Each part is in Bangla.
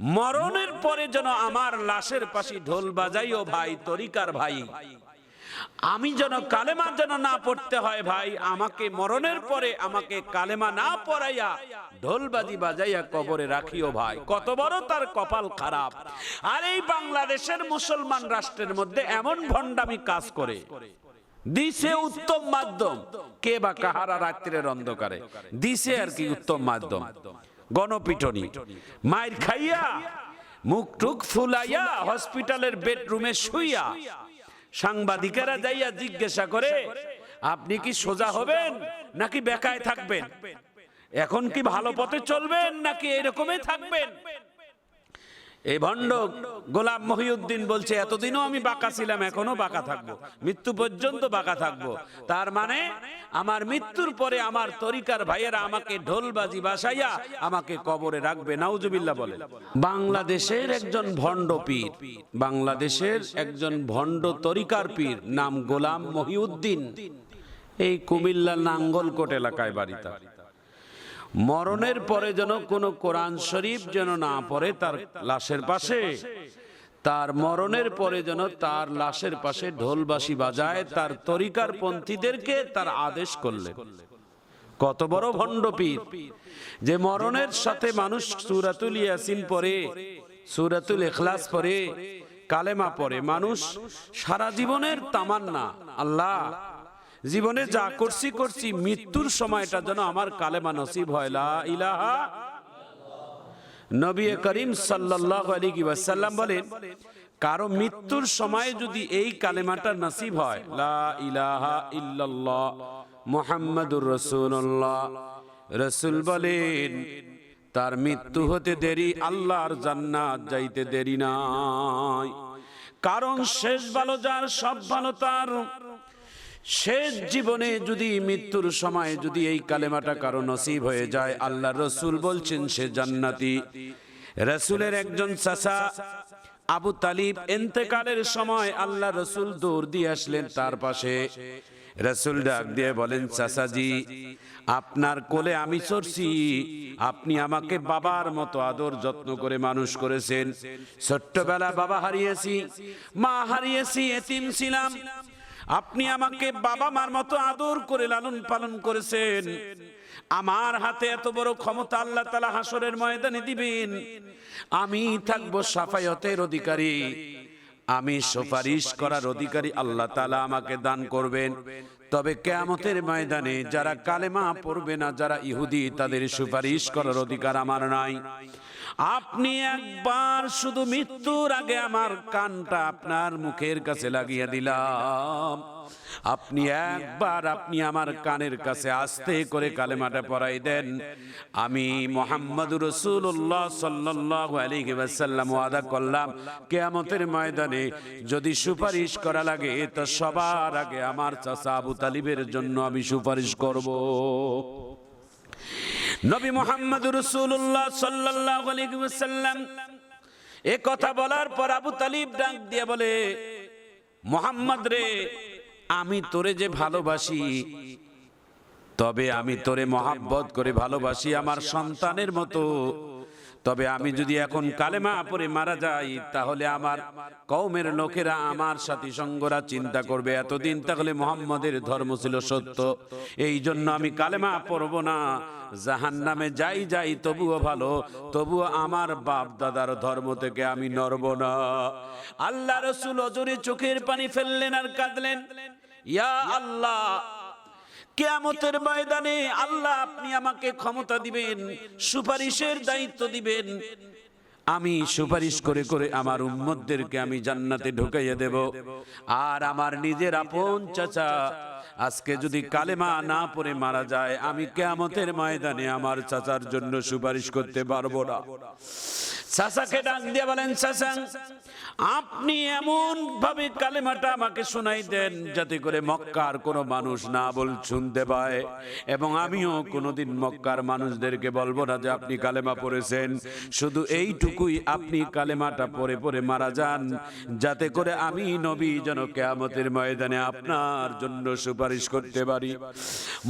মরণের পরে যেন আমার লাশের পাশে ঢোল বাজাইও ভাই, তরিকার ভাই। আমি যেন কালেমা যেন না পড়তে হয় ভাই, আমাকে মরণের পরে আমাকে কালেমা না পড়াইয়া ঢোলবাজি বাজাইয়া কবরে রাখিও ভাই। কত বড় তার কপাল খারাপ। আর এই বাংলাদেশের মুসলমান রাষ্ট্রের মধ্যে এমন ভণ্ডামি কাজ করে। দিছে উত্তম মাধ্যম, কে বা কাহারা রাত্রের অন্ধকারে। দিছে আর কি উত্তম মাধ্যম। গণপিটনি। মায়ের খাইয়া মুখ টুক ফুলাইয়া হসপিটালের বেডরুমে শুইয়া সাংবাদিকেরা যাইয়া জিজ্ঞাসা করে, আপনি কি সোজা হবেন নাকি বেকায় থাকবেন? এখন কি ভালো পথে চলবেন নাকি এরকমই থাকবেন? এই ভণ্ড গোলাম মহিউদ্দিন বলছে, এতদিনও আমি বাঁকা ছিলাম, এখনও বাঁকা থাকব। মৃত্যু পর্যন্ত বাঁকা থাকব। তার মানে আমার মৃত্যুর পরে আমার তরিকার ভাইয়েরা আমাকে ঢোলবাজি বাসাইয়া আমাকে কবরে রাখবে। নাউজুবিল্লাহ বলে। বাংলাদেশের একজন ভণ্ড পীর, বাংলাদেশের একজন ভণ্ড তরিকার পীর, নাম গোলাম মহিউদ্দিন। এই কুমিল্লা নাঙ্গলকোট এলাকায় বাড়ি তার মরণের পরে যেন কোনো কোরআন শরীফ যেন না পড়ে, তার লাশের পাশে। তার মরণের পরে যেন তার লাশের পাশে ঢোলবাসি বাজায়, তার তরিকার পন্থীদেরকে তার আদেশ করলেন কত বড় ভণ্ড পীর যে মরণের সাথে মানুষ সুরাতুল ইয়াসিন পরে সুরাতুল এখলাস পরে কালেমা পরে মানুষ সারা জীবনের তামান্না, আল্লাহ জীবনে যা করছি করছি মৃত্যুর সময়টা যেন আমার কালেমা নসিব হয়। লা ইলাহা নবী করিম সাল্লাল্লাহু আলাইহি ওয়াসাল্লাম বলেন কারও মৃত্যুর সময় যদি এই কালেমাটা নসিব হয় লা ইলাহা ইল্লাল্লাহ মুহাম্মাদুর রাসূলুল্লাহ। রাসূল বলেন তার মৃত্যু হতে দেরি আল্লাহর জান্নাত যাইতে দেরি নাই। কারণ শেষ ভালো যার সব ভালো তার শেষ জীবনে যদি মৃত্যুর সময় যদি এই কালেমাটা কারও নসিব হয়ে যায়, আল্লাহ রসুল বলছেন সে জান্নাতি। রসুলের একজন চাচা আবু তালিব এন্তেকালের সময় আল্লাহ রসুল দৌড় দিয়ে আসলেন তার পাশে। রসুল ডাক দিয়ে বলেন, চাচাজি, আপনার কোলে আমি চড়ছি। আপনি আমাকে বাবার মতো আদর যত্ন করে মানুষ করেছেন। ছোট্টবেলা বাবা হারিয়েছি, মা হারিয়েছি, এতিম ছিলাম। আপনি আমাকে বাবা মার মতো আদর করে লালন পালন করেছেন। আমার হাতে এত বড় ক্ষমতা আল্লাহ তালা হাসরের ময়দানে দিবেন। আমি থাকব সাফায়তের অধিকারী। আমি সুপারিশ করার অধিকারী আল্লাহ তালা আমাকে দান করবেন। তবে কেয়ামতের ময়দানে যারা কালেমা পড়বে না, যারা ইহুদি, তাদের সুপারিশ করার অধিকার আমার নাই। আপনি একবার শুধু মৃত্যুর আগে আমার কানটা আপনার মুখের কাছে লাগিয়ে দিলাম। আপনি একবার আপনি আমার কানের কাছে আস্তে করে কালেমাটা পড়াই দেন। আমি মোহাম্মদুর রসুল্লাহ সাল্লাহ আলী ওয়াসাল্লাম করলাম, কেয়ামতের ময়দানে যদি সুপারিশ করা লাগে, তো সবার আগে আমার চাচা আবু তালিবের জন্য আমি সুপারিশ করব। নবী মোহাম্মদ রসুল্লাহ সাল্লাহ আলিকুসাল্লাম এ কথা বলার পর আবু তালিব ডাক দিয়ে বলে, মোহাম্মদ রে, আমি তোরে যে ভালোবাসি, তবে আমি তোরে মহাব্বত করে ভালোবাসি আমার সন্তানের মতো। তবে আমি যদি এখন কালেমা পরে মারা যাই তাহলে আমার কৌমের লোকেরা আমার সাথী সঙ্গরা চিন্তা করবে এতদিন তাহলে মোহাম্মদের ধর্ম ছিল সত্য এই জন্য আমি কালেমা পড়ব না। জাহান নামে যাই যাই তবুও ভালো তবুও আমার বাপ দাদার ধর্ম থেকে আমি নড়ব না। আল্লাহ রসুল অজরে চোখের পানি ফেললেন আর কাঁদলেন। ইয়া আল্লাহ কেয়ামতের ময়দানে আল্লাহ আপনি আমাকে ক্ষমতা দিবেন, সুপারিশের দায়িত্ব দিবেন। আমি সুপারিশ করে করে আমার উম্মতদেরকে আমি জান্নাতে ঢুকাইয়া দেব। আর আমার নিজের আপন চাচা আজকে যদি কালেমা না পড়ে মারা যায়, আমি কেয়ামতের ময়দানে আমার চাচার জন্য সুপারিশ করতে পারব না। চাচাকে ডাক দিয়ে বলেন, চাচা, আপনি এমন ভাবে কালেমাটা আমাকে শোনাই দেন যাতে করে মক্কার কোনো মানুষ না বল শুনতে পায়। এবং আমিও কোনোদিন মক্কার মানুষদেরকে বলব না যে আপনি কালেমা পড়েছেন। শুধু এইটুকুই আপনি কালেমাটা পরে পরে মারা যান। যাতে করে আমি নবী যেন কেয়ামতের ময়দানে আপনার জন্য সুপারিশ করতে পারি।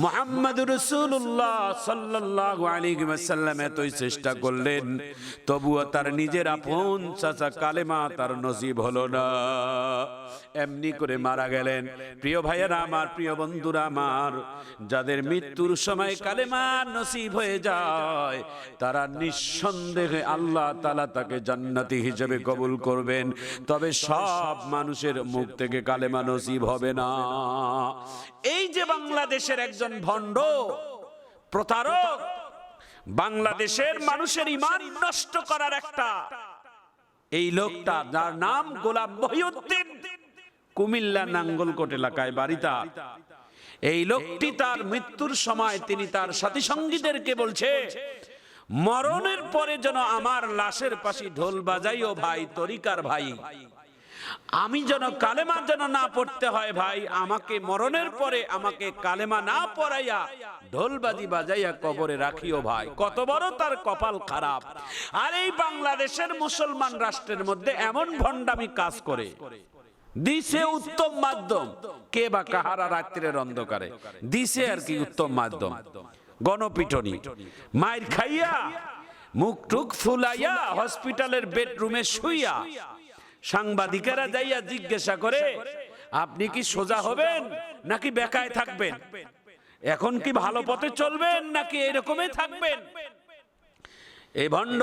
মোহাম্মদ রসুল্লাহ সাল্লাহ আলী সাল্লাম এতই চেষ্টা করলেন, তবুও তার নিজের আপন চাচা কালেমা তার নসিব হলো না। এমনি করে মারা গেলেন। প্রিয় ভাইয়েরা আমার, প্রিয় বন্ধুরা আমার, যাদের মৃত্যুর সময় কালেমা নসিব হয়ে যায়, তারা নিঃসন্দেহে আল্লাহ তালা তাকে জান্নাতি হিসেবে কবুল করবেন। তবে সব মানুষের মুখ থেকে কালেমা নসিব হবে না। এই যে বাংলাদেশের একজন ভণ্ড প্রতারক বাংলাদেশের মানুষের ইমান নষ্ট করার একটা এই লোকটা যার নাম গোলাম মহিউদ্দিন কুমিল্লা নাঙ্গলকোট এলাকায় বাড়িটা এই লোকটি তার মৃত্যুর সময় তিনি তার সাথী সঙ্গীদেরকে বলছে মরণের পরে যেন আমার লাশের পাশে ঢোল বাজাইও ভাই তরিকার ভাই। আমি যেন কালেমা যেন না পড়তে হয় ভাই, আমাকে মরণের পরে আমাকে কালেমা না পড়াইয়া ঢোলবাজি বাজাইয়া কবরে রাখিও ভাই, কত বড় তার কপাল খারাপ। আর এই বাংলাদেশের মুসলমান রাষ্ট্রের মধ্যে এমন ভণ্ডামি কাজ করে। দিছে উত্তম মাধ্যম, কে বা কাহারা রাত্রের অন্ধকারে। দিছে আর কি উত্তম মাধ্যম, গণপিটনি। মায়ের খাইয়া, মুখ টুক ফুলাইয়া, হসপিটালের বেডরুমে শুইয়া সাংবাদিকেরা যাইয়া জিজ্ঞাসা করে, আপনি কি সোজা হবেন নাকি বেকায় থাকবেন? এখন কি ভালো পথে চলবেন নাকি এরকমই থাকবেন? এই ভণ্ড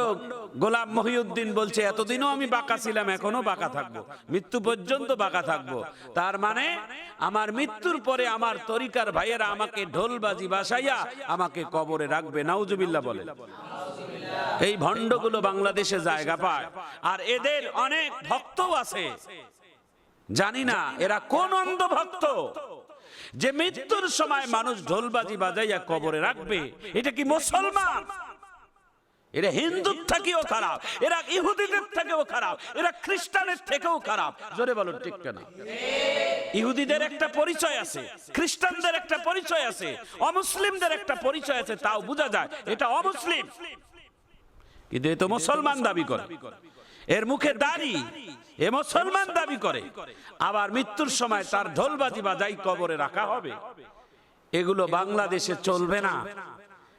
গোলাম মহিউদ্দিন বলছে, এতদিনও আমি বাঁকা ছিলাম, এখনও বাঁকা থাকব। মৃত্যু পর্যন্ত বাঁকা থাকব। তার মানে আমার মৃত্যুর পরে আমার তরিকার ভাইয়েরা আমাকে ঢোলবাজি বাসাইয়া আমাকে কবরে রাখবে। নাউজুবিল্লাহ বলে। এই ভণ্ডগুলো বাংলাদেশে জায়গা পায়। আর এদের অনেক ভক্তও আছে। জানি না এরা কোন অন্ধ ভক্ত যে মৃত্যুর সময় মানুষ ঢোলবাজি বাজাইয়া কবরে রাখবে, এটা কি মুসলমান? এরা হিন্দুর থেকেও খারাপ, এরা ইহুদিদের থেকেও খারাপ, এরা খ্রিস্টানের থেকেও খারাপ। জোরে বলুন ঠিক কেনা? ইহুদিদের একটা পরিচয় আছে, খ্রিস্টানদের একটা পরিচয় আছে, অমুসলিমদের একটা পরিচয় আছে, তাও বোঝা যায়, এটা অমুসলিম। কিন্তু এ তো মুসলমান দাবি করে। এর মুখে দাড়ি, এ মুসলমান দাবি করে। আবার মৃত্যুর সময় তার ঢোলবাজি বাজাই কবরে রাখা হবে। এগুলো বাংলাদেশে চলবে না।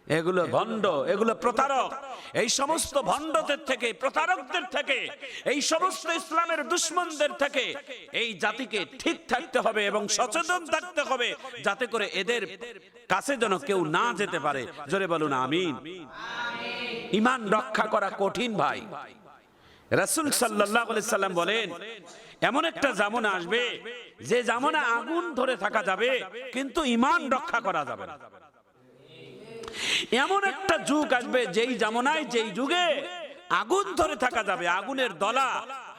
এগুলো ভণ্ড, এগুলো প্রতারক। এই সমস্ত ভণ্ডদের থেকে, প্রতারকদের থেকে, এই সমস্ত ইসলামের দুশ্মনদের থেকে এই জাতিকে ঠিক থাকতে হবে এবং সচেতন থাকতে হবে যাতে করে এদের কাছে যেন কেউ না যেতে পারে। জোরে বলুন, আমিন। ইমান রক্ষা করা কঠিন ভাই। রাসূল আলাইহি সাল্লাম বলেন, এমন একটা জামনা আসবে, যে জামনা আগুন ধরে থাকা যাবে, কিন্তু ইমান রক্ষা করা যাবে না। এমন একটা যুগ আসবে, যেই জামনায়, যেই যুগে আগুন ধরে থাকা যাবে, আগুনের দলা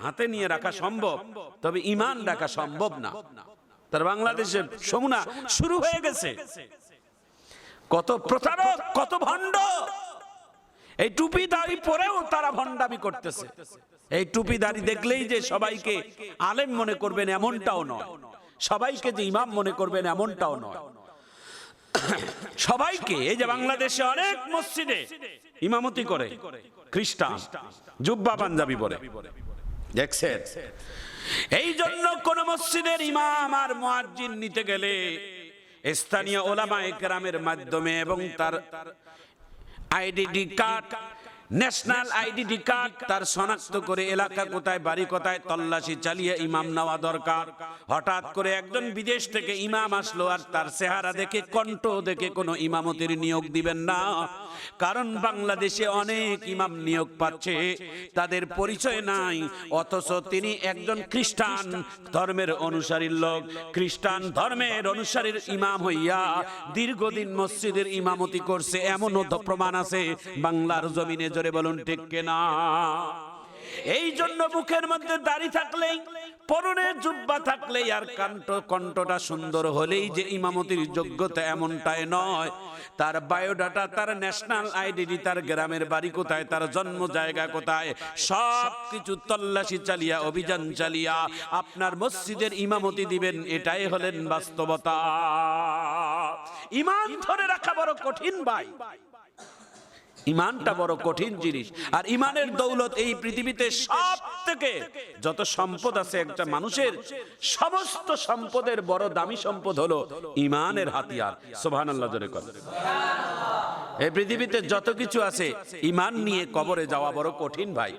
হাতে নিয়ে রাখা সম্ভব, তবে ইমান রাখা সম্ভব না। তার বাংলাদেশে সমুনা শুরু হয়ে গেছে। কত প্রতারক, কত ভণ্ড এই টুপি দাড়ি পরেও তারা ভণ্ডামি করতেছে। এই টুপি দাড়ি দেখলেই যে সবাইকে আলেম মনে করবেন এমনটাও নয়। সবাইকে যে ইমাম মনে করবেন এমনটাও নয়। সবাইকে এই যে বাংলাদেশে অনেক মসজিদে ইমামতি করে, খ্রিস্টান, জুব্বা পাঞ্জাবি পরে। দেখছেন? এই জন্য কোন মসজিদের ইমাম আর মুয়াজ্জিন নিতে গেলে স্থানীয় ওলামা একরামের মাধ্যমে এবং তার identity card national identity card তার শনাক্ত করে এলাকা কোথায়, বাড়ি কোথায় তল্লাশি চালিয়ে ইমাম নেওয়া দরকার। হঠাৎ করে একজন বিদেশ থেকে ইমাম আসলো আর তার চেহারা দেখে, কণ্ঠ দেখে কোনো ইমামতির নিয়োগ দিবেন না। কারণ বাংলাদেশে অনেক ইমাম নিয়োগ পাচ্ছে, তাদের পরিচয় নাই, অথচ তিনি একজন খ্রিস্টান ধর্মের অনুসারীর লোক। খ্রিস্টান ধর্মের অনুসারীর ইমাম হইয়া দীর্ঘদিন মসজিদের ইমামতি করছে, এমনও প্রমাণ আছে, বাংলার জমিনে জোরে বলুন, ঠিক কেনা? এই জন্য মুখের মধ্যে দাড়ি থাকলেই, পরনে জুব্বা থাকলেই আর কণ্ঠ কণ্ঠটা সুন্দর হলেই যে ইমামতির যোগ্যতা এমনটাই নয়। তার বায়োডাটা, তার ন্যাশনাল আইডেন্টি তার গ্রামের বাড়ি কোথায়, তার জন্ম জায়গা কোথায় সব কিছু তল্লাশি চালিয়া, অভিযান চালিয়া আপনার মসজিদের ইমামতি দিবেন, এটাই হলেন বাস্তবতা। ইমান ধরে রাখা বড় কঠিন ভাই। ইমানটা বড় কঠিন জিনিস। আর ইমানের দৌলত এই পৃথিবীতে সব থেকে যত সম্পদ আছে একটা মানুষের, সমস্ত সম্পদের বড় দামি সম্পদ হলো ইমানের হাতিয়ার। সোভান আল্লাহ জোরে কর। এই পৃথিবীতে যত কিছু আছে, ইমান নিয়ে কবরে যাওয়া বড় কঠিন ভাই।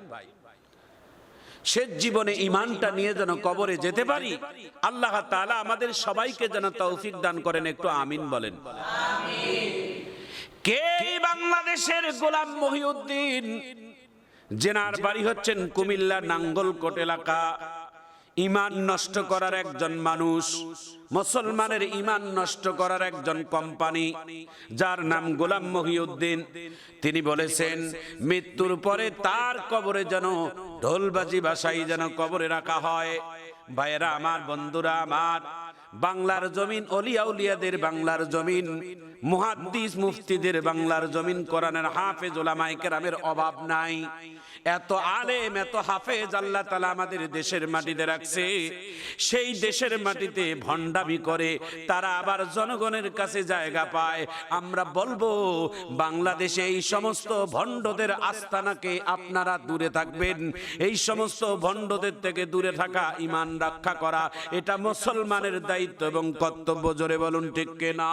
শেষ জীবনে ইমানটা নিয়ে যেন কবরে যেতে পারি, আল্লাহ তাআলা আমাদের সবাইকে যেন তৌফিক দান করেন, একটু আমিন বলেন। কে বাংলাদেশের গোলাম মহিউদ্দিন জেনার বাড়ি হচ্ছেন কুমিল্লা নাঙ্গলকোট এলাকা, ইমান নষ্ট করার একজন মানুষ, মুসলমানের ইমান নষ্ট করার একজন কোম্পানি, যার নাম গোলাম মহিউদ্দিন। তিনি বলেছেন, মৃত্যুর পরে তার কবরে যেন ঢোলবাজি ভাষাই যেন কবরে রাখা হয়। ভাইয়েরা, আমার বন্ধুরা, আমার বাংলার জমিন অলিয়া উলিয়াদের বাংলার জমিন, মুহাদ্দিস মুফতিদের বাংলার জমিন, কোরআনের হাফেজ ওলামায়ে কেরামের অভাব নাই। এত আলেম, এত হাফেজ আল্লাহ তালা আমাদের দেশের মাটিতে রাখছে। সেই দেশের মাটিতে ভণ্ডামি করে তারা আবার জনগণের কাছে জায়গা পায়। আমরা বলব, বাংলাদেশে এই সমস্ত ভণ্ডদের আস্তানাকে আপনারা দূরে থাকবেন। এই সমস্ত ভণ্ডদের থেকে দূরে থাকা, ইমান রক্ষা করা, এটা মুসলমানের দায়িত্ব এবং কর্তব্য জোরে বলুন ঠিক না